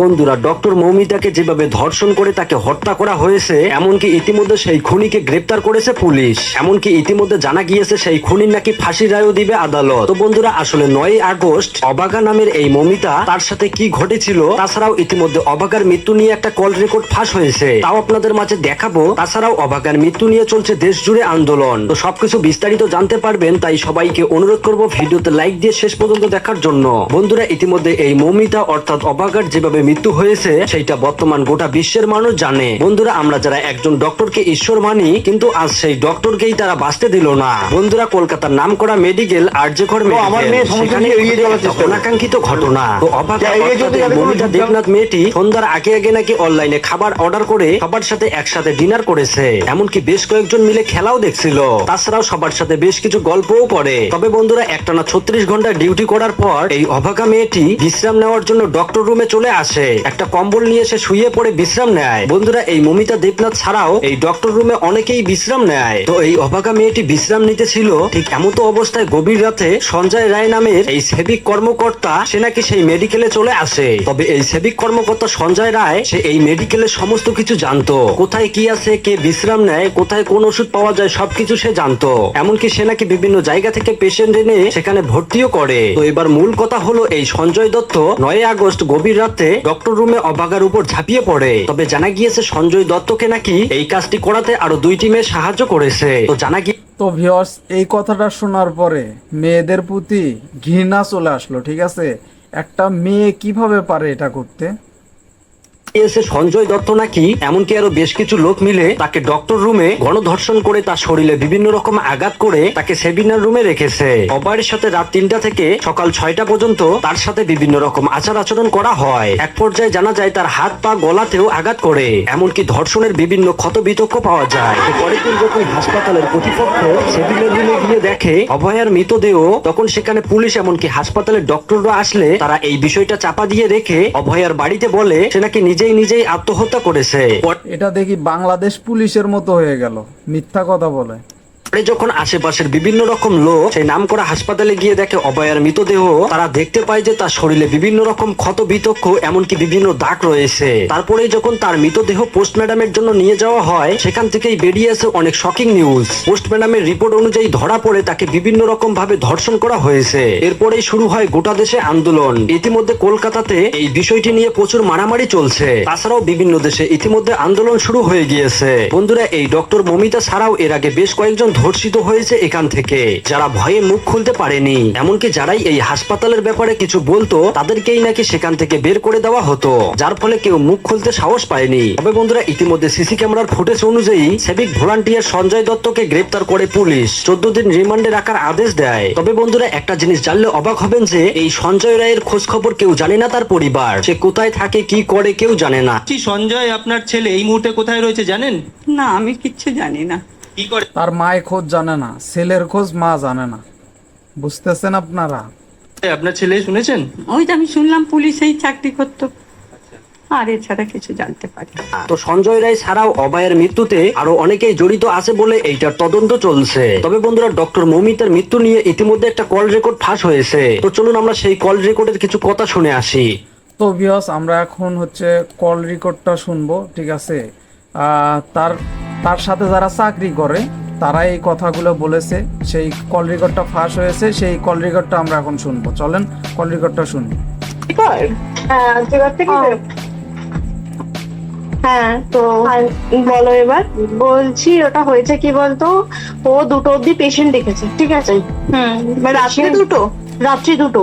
বন্ধুরা, ডক্টর মৌমিতাকে যেভাবে ধর্ষণ করে তাকে হত্যা করা হয়েছে, এমনকি ইতিমধ্যে সেই খুনিকে গ্রেপ্তার করেছে পুলিশ। এমনকি ইতিমধ্যে জানা গিয়েছে সেই খুনির নাকি ফাঁসির রায়ও দিবে আদালত। তো বন্ধুরা, আসলে নয় আগস্ট, অবাগা নামের এই মমিতা তার সাথে কি ঘটেছিল? তাছাড়াও ইতিমধ্যে অবাগার মৃত্যু নিয়ে একটা কল রেকর্ড ফাঁস হয়েছে। তাও আপনাদের মাঝে দেখাবো, তাছাড়াও অবাগার মৃত্যু নিয়ে চলছে দেশ জুড়ে আন্দোলন। তো সবকিছু বিস্তারিত জানতে পারবেন, তাই সবাইকে অনুরোধ করব ভিডিওতে লাইক দিয়ে শেষ পর্যন্ত দেখার জন্য। বন্ধুরা, ইতিমধ্যে এই মমিতা অর্থাৎ অবাগার যেভাবে মৃত্যু হয়েছে সেইটা বর্তমান গোটা বিশ্বের মানুষ জানে। বন্ধুরা আমরা যারা একজন ডক্টরকে ঈশ্বর মানি কিন্তু আজ সেই ডক্টরকেই তারা বাঁচতে দিল না। বন্ধুরা কলকাতার নাম করা মেডিকেল আর্যঘর তো আমার মেয়ে মেডিকেল সমস্ত সেখানে কিছু এড়িয়ে চলার চেষ্টা করে। অনাকাঙ্ক্ষিত ঘটনা। মমিতা দেবনাথ মেয়েটি সন্ধ্যার আগে আগে নাকি অনলাইনে খাবার অর্ডার করে সবার সাথে একসাথে ডিনার করেছে। এমনকি বেশ কয়েকজন মিলে খেলাও দেখছিল। তাছাড়াও সবার সাথে বেশ কিছু গল্পও করে তবে বন্ধুরা একটানা ছত্রিশ ঘণ্টা ডিউটি করার পর এই অভাগা মেয়েটি বিশ্রাম নেওয়ার জন্য ডক্টর রুমে চলে আসে। একটা কম্বল নিয়ে সে শুয়ে পড়ে বিশ্রাম নেয়। বন্ধুরা, এই মমিতা দেবনাথ ছাড়াও এই ডক্টর রুমে অনেকেই বিশ্রাম নেয়। তো এই অভাগা মেয়েটি বিশ্রাম নিতে ছিল, ঠিক এমতো অবস্থায় গভীর রাতে সঞ্জয় রায় নামের এই সেবিক কর্মকর্তা, সে নাকি সেই মেডিকেলে চলে আসে। তবে এই সেবিক কর্মকর্তা সঞ্জয় রায়, সে এই মেডিকেলের সমস্ত কিছু জানতো। কোথায় কি আছে, কে বিশ্রাম নেয়, কোথায় কোন ওষুধ পাওয়া যায়, সবকিছু সে জানতো। এমনকি সে নাকি বিভিন্ন জায়গা থেকে পেশেন্ট এনে সেখানে ভর্তিও করে। তো এবার মূল কথা হলো এই সঞ্জয় দত্ত, নয় আগস্ট গভীর রাতে ডক্টর রুমে অবাগার উপর ঝাঁপিয়ে পড়ে। তবে জানা গিয়েছে সঞ্জয় দত্তকে নাকি এই কাজটি করাতে আরও দুইটি মেয়ে সাহায্য করেছে। তো জানা গিয়ে তো ভিওর্স এই কথাটা শোনার পরে মেয়েদের প্রতি ঘৃণা চলে আসলো, ঠিক আছে? একটা মেয়ে কীভাবে পারে এটা করতে? এসে সঞ্জয় দত্ত নাকি, এমনকি আরও বেশ কিছু লোক মিলে তাকে ডক্টর রুমে গণধর্ষণ করে তার শরীরে বিভিন্ন রকম আঘাত করে তাকে সেমিনার রুমে রেখেছে। অপারের সাথে রাত তিনটা থেকে সকাল ছয়টা পর্যন্ত তার সাথে বিভিন্ন রকম আচার আচরণ করা হয়। এক পর্যায়ে জানা যায় তার হাত পা গলাতেও আঘাত করে, এমনকি ধর্ষণের বিভিন্ন ক্ষত বিতক্ষ পাওয়া যায়। পরের দিন যখন হাসপাতালের কর্তৃপক্ষ সেমিনার রুমে গিয়ে দেখে অভয়ার মৃতদেহ, তখন সেখানে পুলিশ এমনকি হাসপাতালের ডক্টররা আসলে তারা এই বিষয়টা চাপা দিয়ে রেখে অভয়ার বাড়িতে বলে, সে নাকি নিজেই নিজেই আত্মহত্যা করেছে। এটা দেখি বাংলাদেশ পুলিশের মতো হয়ে গেল। মিথ্যা কথা বলে। পরে যখন আশেপাশের বিভিন্ন রকম লোক সেই নাম করা হাসপাতালে গিয়ে দেখে অভয়ার মৃতদেহ, তারা দেখতে পায় যে তার শরীরে বিভিন্ন রকম ক্ষত বিতক্ষ এমনকি বিভিন্ন দাগ রয়েছে। তারপরে যখন তার মৃতদেহ পোস্টম্যাডামের জন্য নিয়ে যাওয়া হয়, সেখান থেকেই বেরিয়ে আসে অনেক শকিং নিউজ পোস্টম্যাডামের রিপোর্ট অনুযায়ী ধরা পড়ে তাকে বিভিন্ন রকম ভাবে ধর্ষণ করা হয়েছে। এরপরেই শুরু হয় গোটা দেশে আন্দোলন। ইতিমধ্যে কলকাতাতে এই বিষয়টি নিয়ে প্রচুর মারামারি চলছে। তাছাড়াও বিভিন্ন দেশে ইতিমধ্যে আন্দোলন শুরু হয়ে গিয়েছে। বন্ধুরা, এই ডক্টর মমিতা ছাড়াও এর আগে বেশ কয়েকজন ধর্ষিত হয়েছে এখান থেকে। যারা ভয়ে মুখ খুলতে পারেনি এমনকি যারাই এই হাসপাতালের ব্যাপারে কিছু বলতো তাদেরকেই নাকি সেখান থেকে বের করে দেওয়া হতো। যার ফলে কেউ মুখ খুলতে সাহস পায়নি। তবে বন্ধুরা ইতিমধ্যে সিসি ক্যামেরার ফুটেজ অনুযায়ী সেবিক ভলান্টিয়ার সঞ্জয় দত্তকে গ্রেপ্তার করে পুলিশ। চোদ্দ দিন রিমান্ডে রাখার আদেশ দেয়। তবে বন্ধুরা একটা জিনিস জানলে অবাক হবেন যে এই সঞ্জয় রায়ের খোঁজ খবর কেউ জানে না তার পরিবার। সে কোথায় থাকে কি করে কেউ জানে না। কি সঞ্জয় আপনার ছেলে এই মুহূর্তে কোথায় রয়েছে জানেন? না আমি কিচ্ছু জানি না। কি করে? তার মায়ের খোঁজ জানে না ছেলের খোঁজ মা জানে না। বুঝতেছেন আপনারা? আপনার ছেলে শুনেছেন? ওই তো আমি শুনলাম পুলিশেই চাকরি করতো। আর এছাড়া কিছু জানতে পারি তো সঞ্জয় রায় ছাড়াও অভয়ের মৃত্যুতে আরও অনেকেই জড়িত আছে বলে এইটার তদন্ত চলছে। তবে বন্ধুরা ডক্টর মমিতার মৃত্যু নিয়ে ইতিমধ্যে একটা কল রেকর্ড ফাঁস হয়েছে। তো চলুন আমরা সেই কল রেকর্ডের কিছু কথা শুনে আসি। তো ভিওস আমরা এখন হচ্ছে কল রেকর্ডটা শুনব ঠিক আছে? আহ, তার তার সাথে যারা চাকরি করে তারা এই কথাগুলো বলেছে সেই কল রেকর্ডটা ফাঁস হয়েছে সেই কল রেকর্ডটা আমরা এখন শুনব। চলেন কল রেকর্ডটা শুনি। হ্যাঁ। হ্যাঁ তো বলো এবার। বলছি ওটা হয়েছে কি বলতো? ও দুটো অব্দি পেশেন্ট দেখেছে ঠিক আছে? হুম রাত্রি দুটো রাত্রি দুটো।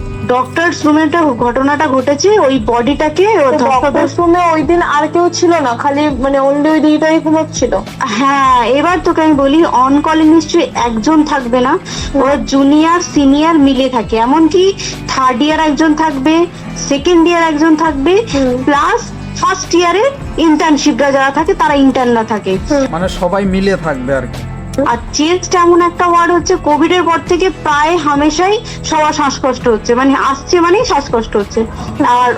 ডক্টরস রুমেটা ঘটনাটা ঘটেছে ওই বডিটাকে রুমে ওই দিন আর কেউ ছিল না খালি মানে অনলি ওই দিদিটাই ঘুমোচ্ছিল। হ্যাঁ এবার তোকে আমি বলি অন কলে নিশ্চয়ই একজন থাকবে না ওরা জুনিয়র সিনিয়র মিলে থাকে। এমনকি থার্ড ইয়ার একজন থাকবে সেকেন্ড ইয়ার একজন থাকবে প্লাস ফার্স্ট ইয়ারের ইন্টার্নশিপরা যারা থাকে তারা ইন্টার্নরা থাকে। মানে সবাই মিলে থাকবে আর কি। আর চেস্ট এমন একটা ওয়ার্ড হচ্ছে কোভিড এর পর থেকে প্রায় হামেশাই সবার শ্বাসকষ্ট হচ্ছে মানে আসছে মানেই শ্বাসকষ্ট হচ্ছে। আর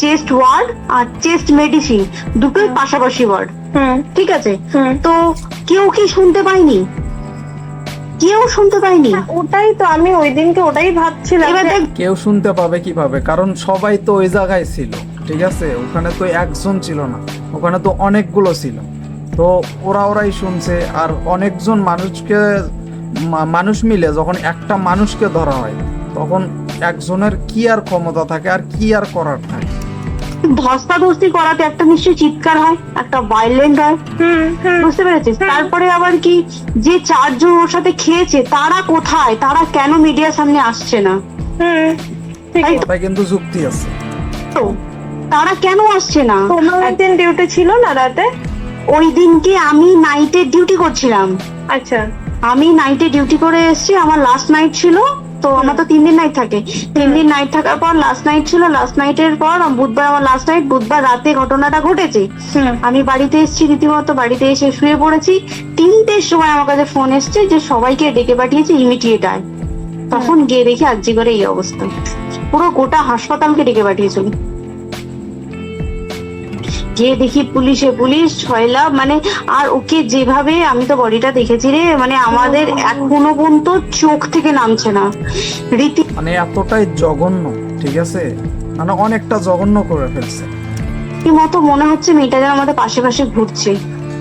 চেস্ট ওয়ার্ড আর চেস্ট মেডিসিন দুটোই পাশাপাশি ওয়ার্ড ঠিক আছে? তো কেউ কি শুনতে পায়নি? কেউ শুনতে পায়নি? ওটাই তো আমি ওই দিনকে ওটাই ভাবছিলাম কেউ শুনতে পাবে কীভাবে? কারণ সবাই তো ওই জায়গায় ছিল ঠিক আছে? ওখানে তো একজন ছিল না ওখানে তো অনেকগুলো ছিল। তো ওরা ওরাই শুনছে আর অনেকজন মানুষকে মানুষ মিলে যখন একটা মানুষকে ধরা হয় তখন একজনের কি আর ক্ষমতা থাকে আর কি আর করার থাকে? ধস্তাধস্তি করাতে একটা নিশ্চয়ই চিৎকার হয় একটা ভাইলেন্ট হয়। হুম হুম। বুঝতে পেরেছিস? তারপরে আবার কি যে চারজন ওর সাথে খেয়েছে তারা কোথায়? তারা কেন মিডিয়ার সামনে আসছে না? কিন্তু যুক্তি আছে। তো তারা কেন আসছে না? তোমার ডিউটি ছিল না রাতে। ওই দিনকে আমি নাইটে ডিউটি করছিলাম। আচ্ছা। আমি নাইটে ডিউটি করে এসেছি আমার লাস্ট নাইট ছিল তো আমার তো তিন দিন নাইট থাকে। তিন দিন নাইট থাকার পর লাস্ট নাইট ছিল লাস্ট নাইটের পর বুধবার আমার লাস্ট নাইট বুধবার রাতে ঘটনাটা ঘটেছে। আমি বাড়িতে এসেছি রীতিমতো বাড়িতে এসে শুয়ে পড়েছি। তিনটের সময় আমার কাছে ফোন এসছে যে সবাইকে ডেকে পাঠিয়েছে ইমিডিয়েট আয় তখন গিয়ে দেখি আজকে করে এই অবস্থা। পুরো গোটা হাসপাতালকে ডেকে পাঠিয়েছিল গিয়ে দেখি পুলিশে পুলিশ ছয়লা মানে আর ওকে যেভাবে আমি তো বডিটা দেখেছি রে মানে আমাদের এখনও পর্যন্ত চোখ থেকে নামছে না। রীতি মানে এতটাই জঘন্য ঠিক আছে? মানে অনেকটা জঘন্য করে ফেলছে। কি মতো মনে হচ্ছে মেয়েটা যেন আমাদের পাশে পাশে ঘুরছে।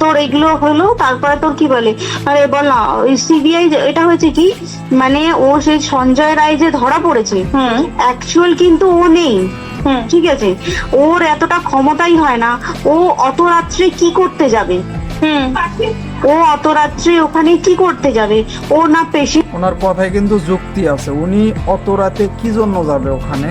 তোর এগুলো হলো তারপরে তোর কি বলে? আরে বল না সিবিআই এটা হয়েছে কি? মানে ও সেই সঞ্জয় রায় যে ধরা পড়েছে অ্যাকচুয়াল কিন্তু ও নেই। ঠিক আছে? ওর এতটা ক্ষমতাই হয় না ও অত রাত্রে কি করতে যাবে? হুম। ও অত রাত্রে ওখানে কি করতে যাবে? ও না পেশেন্ট ওনার কথায় কিন্তু যুক্তি আছে। উনি অত রাতে কি জন্য যাবে ওখানে?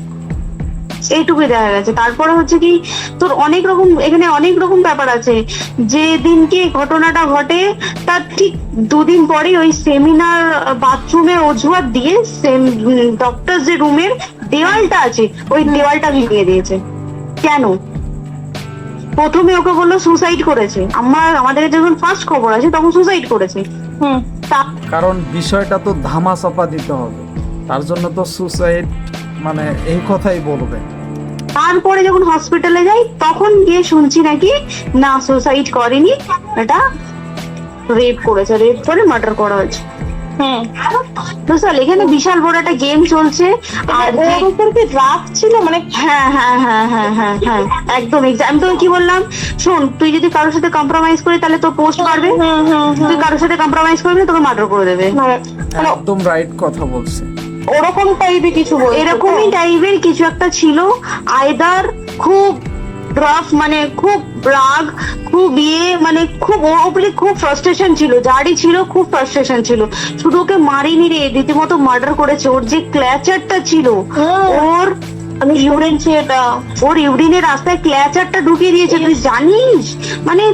এইটুকুই দেখা গেছে। তারপরে হচ্ছে কি তোর অনেক রকম এখানে অনেক রকম ব্যাপার আছে। যে দিনকে ঘটনাটা ঘটে তার ঠিক দুদিন পরে ওই সেমিনার বাথরুমে অজুহাত দিয়ে সেম ডক্টর যে রুমের দেওয়ালটা আছে ওই দেওয়ালটা ভেঙে দিয়েছে। কেন? প্রথমে ওকে বলল সুসাইড করেছে। আমার আমাদের যখন ফার্স্ট খবর আছে তখন সুসাইড করেছে। হুম। তা কারণ বিষয়টা তো ধামা চাপা দিতে হবে। তার জন্য তো সুসাইড মানে এই কথাই বলবে। তারপরে যখন হসপিটালে যাই তখন গিয়ে শুনছি নাকি না সুসাইড করেনি এটা রেপ করেছে রেপ করে মার্ডার করা হয়েছে। হুম এখানে বিশাল বড় একটা গেম চলছে আর রাগ ছিল? মানে হ্যাঁ হ্যাঁ হ্যাঁ হ্যাঁ হ্যাঁ হ্যাঁ একদম আমি তোকে কি বললাম শোন তুই যদি কারোর সাথে কম্প্রোমাইজ করি তাহলে তোর পোস্ট হুম তুই কারোর সাথে কম্প্রোমাইজ করবি তোকে মার্ডার করে দেবে। একদম রাইট কথা বলছে। ওরকম টাইপের কিছু? এরকমই টাইপের কিছু একটা ছিল। আয়দার খুব রাফ মানে খুব রাগ খুব ইয়ে মানে খুব ওর উপরে খুব ফ্রাস্ট্রেশন ছিল। যারই ছিল খুব ফ্রাস্ট্রেশন ছিল। শুধু ওকে মারিনি রে রীতিমতো মার্ডার করেছে। ওর যে ক্ল্যাচারটা ছিল ওর আমি শুনেছি এটা। ওর ইউরিনের রাস্তায় ক্ল্যাচারটা ঢুকিয়ে দিয়েছে। তুই জানিস? মানে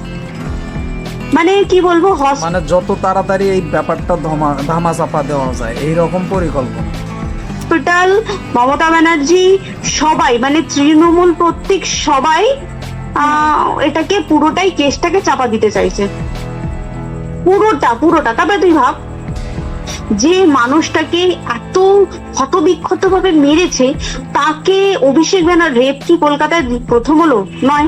মানে কি বলব মানে যত তাড়াতাড়ি এই ব্যাপারটা ধমা ধামা চাপা দেওয়া যায় এই রকম পরিকল্পনা। হসপিটাল মমতা ব্যানার্জি সবাই মানে তৃণমূল প্রত্যেক সবাই এটাকে পুরোটাই কেসটাকে চাপা দিতে চাইছে। পুরোটা পুরোটা। তবে তুই ভাব যে মানুষটাকে এত ক্ষতবিক্ষত ভাবে মেরেছে তাকে অভিষেক ব্যানার রেপ কি কলকাতায় প্রথম হলো? নয়।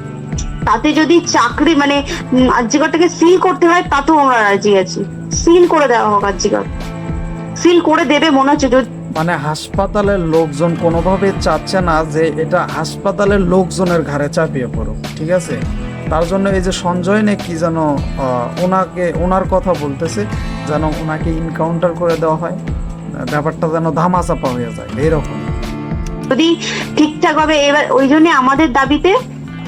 তাতে যদি চাকরি মানে আর্যিকরটাকে সিল করতে হয় তাতেও আমরা রাজি আছি। সিল করে দেওয়া হোক আর্যিকর সিল করে দেবে মনে হচ্ছে যদি মানে হাসপাতালের লোকজন কোনোভাবে চাচ্ছে না যে এটা হাসপাতালের লোকজনের ঘাড়ে চাপিয়ে পড়ুক ঠিক আছে? তার জন্য এই যে সঞ্জয় নে কি যেন ওনাকে ওনার কথা বলতেছে যেন ওনাকে ইনকাউন্টার করে দেওয়া হয়। ব্যাপারটা যেন ধামাচাপা হয়ে যায় এইরকম। যদি ঠিকঠাক ভাবে এবার ওই জন্য আমাদের দাবিতে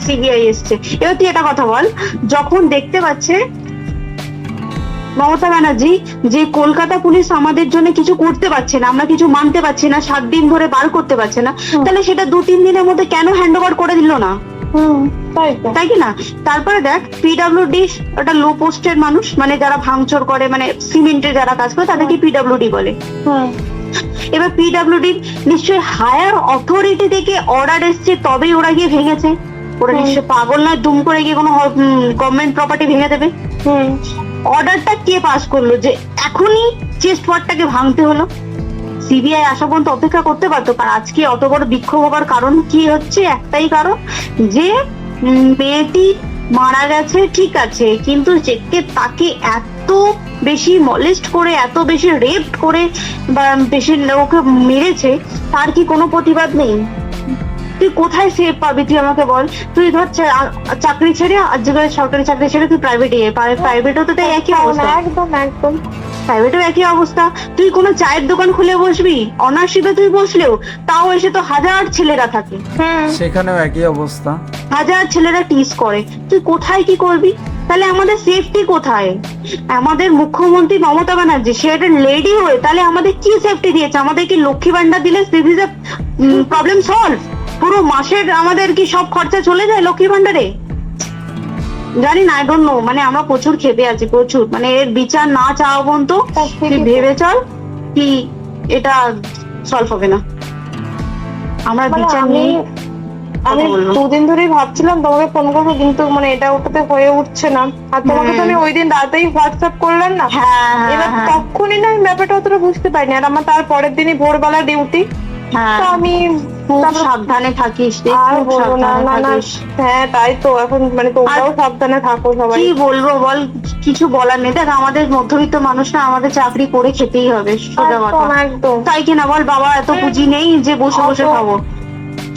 সিবিআই এসছে। এবার তুই একটা কথা বল যখন দেখতে পাচ্ছে মমতা ব্যানার্জি যে কলকাতা পুলিশ আমাদের জন্য কিছু করতে পারছে না আমরা কিছু মানতে পারছি না সাত দিন ধরে বার করতে পারছে না তাহলে সেটা দু তিন দিনের মধ্যে কেন হ্যান্ড ওভার করে দিল না? তাই তাই কি না? তারপরে দেখ পিডাব্লিউডি একটা লো পোস্টের মানুষ মানে যারা ভাঙচুর করে মানে সিমেন্টের যারা কাজ করে তাদেরকে পিডাব্লিউডি বলে? এবার পিডাব্লিউডি নিশ্চয়ই হায়ার অথরিটি থেকে অর্ডার এসছে তবেই ওরা গিয়ে ভেঙেছে। ওরা নিশ্চয়ই পাগল নয় দুম করে গিয়ে কোনো গভর্নমেন্ট প্রপার্টি ভেঙে দেবে। অর্ডারটা কে পাস করল? যে এখনই চেস্ট ওয়ার্ডটাকে ভাঙতে হলো। সিবিআই আসা পর্যন্ত অপেক্ষা করতে পারতো কারণ আজকে অত বড় বিক্ষোভ হবার কারণ কি হচ্ছে? একটাই কারণ যে মেয়েটি মারা গেছে ঠিক আছে কিন্তু যে তাকে এত বেশি মলেস্ট করে এত বেশি রেপ করে বা বেশি ওকে মেরেছে তার কি কোনো প্রতিবাদ নেই? তুই কোথায় সেভ পাবি? তুই আমাকে বল। তুই ধর চাকরি ছেড়ে আজকে সরকারি চাকরি ছেড়ে তুই প্রাইভেটে প্রাইভেটও তো তাই একই অবস্থা। একদম একদম। প্রাইভেটেও একই অবস্থা। তুই কোনো চায়ের দোকান খুলে বসবি? অনার্সিপে তুই বসলেও তাও এসে তো হাজার ছেলেরা থাকে। সেখানেও একই অবস্থা। হাজার ছেলেরা টিস করে। তুই কোথায় কি করবি? তাহলে আমাদের সেফটি কোথায়? আমাদের মুখ্যমন্ত্রী মমতা ব্যানার্জি সে একটা লেডি হয়ে তাহলে আমাদের কি সেফটি দিয়েছে? আমাদের কি লক্ষ্মী ভান্ডার দিলে প্রবলেম সলভ পুরো মাসের আমাদের কি সব খরচা চলে যায় লক্ষ্মী ভান্ডারে জানি না আই ডোন্ট নো মানে আমরা প্রচুর খেপে আছি প্রচুর। মানে এর বিচার না চাওয়া পর্যন্ত তুই ভেবে চল কি এটা সলভ হবে না। আমরা মানে বিচার আমি নিয়ে আমি দুদিন ধরেই ভাবছিলাম তোমাকে ফোন করব কিন্তু মানে এটা ওটাতে হয়ে উঠছে না। আর তোমাকে তো আমি ওই দিন রাতেই হোয়াটসঅ্যাপ করলাম না। হ্যাঁ এবার হ্যাঁ। তখনই না আমি ব্যাপারটা অতটা বুঝতে পারিনি। আর আমার তার পরের দিনই ভোরবেলা ডিউটি হ্যাঁ। তো আমি খুব সাবধানে থাকিস রে, আর না না না হ্যাঁ তাই তো এখন মানে তোমরাও সাবধানে থাকো সবাই। কি বলব বল কিছু বলার নেই। দেখ আমাদের মধ্যবিত্ত মানুষ না আমাদের চাকরি করে খেতেই হবে সোজা কথা। তাই কিনা বল বাবা এত পুঁজি নেই যে বসে বসে খাব।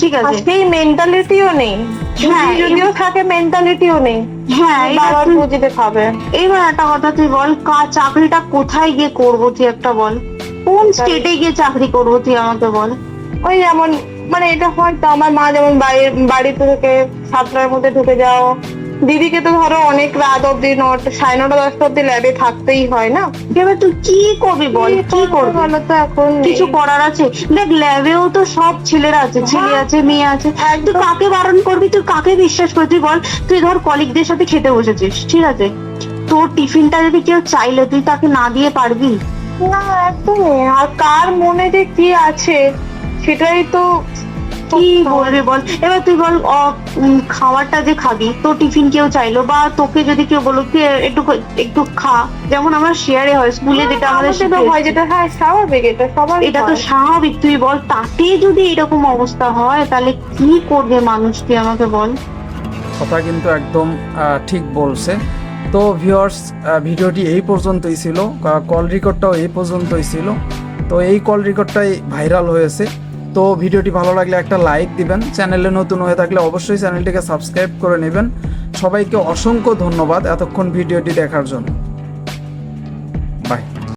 ঠিক আছে। সেই মেন্টালিটিও নেই। হ্যাঁ, যদিও থাকে মেন্টালিটিও নেই। হ্যাঁ বাবার পুঁজিতে খাবে। এবার একটা কথা তুই বল চাকরিটা কোথায় গিয়ে করব তুই একটা বল? কোন স্টেটে গিয়ে চাকরি করব তুই আমাকে বল? ওই যেমন মানে এটা হয়তো আমার মা যেমন বাড়ির বাড়িতে থেকে সাতটার মধ্যে ঢুকে যাও। দিদিকে তো ধরো অনেক রাত অব্দি নটা সাড়ে নটা দশটা অব্দি ল্যাবে থাকতেই হয় না? এবার তুই কি করবি বল? কি করবি? ভালো তো এখন কিছু করার আছে? দেখ ল্যাবেও তো সব ছেলেরা আছে ছেলে হ্যাঁ। আছে মেয়ে আছে। তুই কাকে বারণ করবি? তুই কাকে বিশ্বাস করবি? তুই বল তুই ধর কলিগদের সাথে খেতে বসেছিস ঠিক আছে? তোর টিফিনটা যদি কেউ চাইলে তুই তাকে না দিয়ে পারবি? না একদমই আর কার মনে যে কি আছে? সেটাই তো কি বলবি বল? এবার তুই বল যে খাবি তোর টিফিন কেউ চাইলো বা তোকে যদি কেউ বলো তুই একটু একটু খা। যেমন আমরা শেয়ারে হয় স্কুলে যেটা আমাদের হয় যেটা হ্যাঁ স্বাভাবিক এটা সবার এটা তো স্বাভাবিক। তুই বল তাতে যদি এরকম অবস্থা হয় তাহলে কি করবে মানুষ তুই আমাকে বল। কথা কিন্তু একদম আহ, ঠিক বলছে। তো ভিউয়ার্স ভিডিওটি এই পর্যন্তই ছিল। কল রেকর্ডটাও এই পর্যন্তই ছিল। তো এই কল রেকর্ডটাই ভাইরাল হয়েছে। তো ভিডিওটি ভালো লাগলে একটা লাইক দিবেন। চ্যানেলে নতুন হয়ে থাকলে অবশ্যই চ্যানেলটিকে সাবস্ক্রাইব করে নেবেন। সবাইকে অসংখ্য ধন্যবাদ এতক্ষণ ভিডিওটি দেখার জন্য।